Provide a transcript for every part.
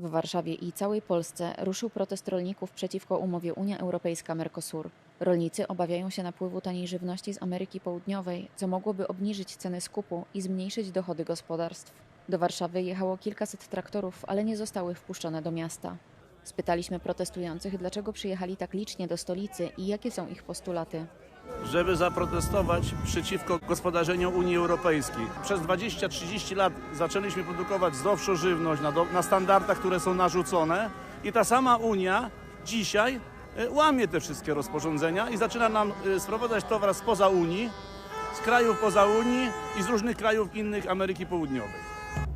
W Warszawie i całej Polsce ruszył protest rolników przeciwko umowie Unia Europejska-Mercosur. Rolnicy obawiają się napływu taniej żywności z Ameryki Południowej, co mogłoby obniżyć ceny skupu i zmniejszyć dochody gospodarstw. Do Warszawy jechało kilkaset traktorów, ale nie zostały wpuszczone do miasta. Spytaliśmy protestujących, dlaczego przyjechali tak licznie do stolicy i jakie są ich postulaty. Żeby zaprotestować przeciwko gospodarzeniu Unii Europejskiej. Przez 20-30 lat zaczęliśmy produkować zdrowszą żywność na, do, na standardach, które są narzucone i ta sama Unia dzisiaj e, łamie te wszystkie rozporządzenia i zaczyna nam e, sprowadzać towar spoza Unii, z krajów poza Unii i z różnych krajów innych Ameryki Południowej.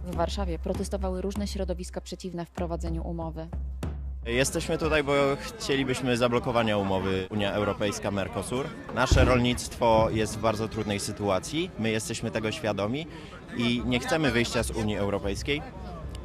W Warszawie protestowały różne środowiska przeciwne wprowadzeniu umowy. Jesteśmy tutaj, bo chcielibyśmy zablokowania umowy Unia Europejska-Mercosur. Nasze rolnictwo jest w bardzo trudnej sytuacji, my jesteśmy tego świadomi i nie chcemy wyjścia z Unii Europejskiej,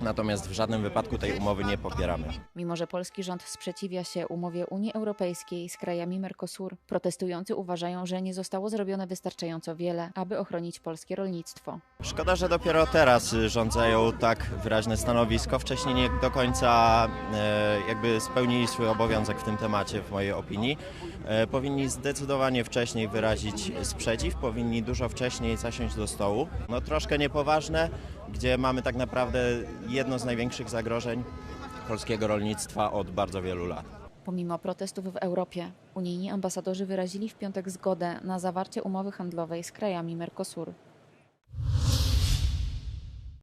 natomiast w żadnym wypadku tej umowy nie popieramy. Mimo, że polski rząd sprzeciwia się umowie Unii Europejskiej z krajami Mercosur, protestujący uważają, że nie zostało zrobione wystarczająco wiele, aby ochronić polskie rolnictwo. Szkoda, że dopiero teraz rząd zajął tak wyraźne stanowisko. Wcześniej nie do końca e, jakby spełnili swój obowiązek w tym temacie, w mojej opinii. E, powinni zdecydowanie wcześniej wyrazić sprzeciw, powinni dużo wcześniej zasiąść do stołu. No troszkę niepoważne, gdzie mamy tak naprawdę jedno z największych zagrożeń polskiego rolnictwa od bardzo wielu lat. Pomimo protestów w Europie, unijni ambasadorzy wyrazili w piątek zgodę na zawarcie umowy handlowej z krajami Mercosur.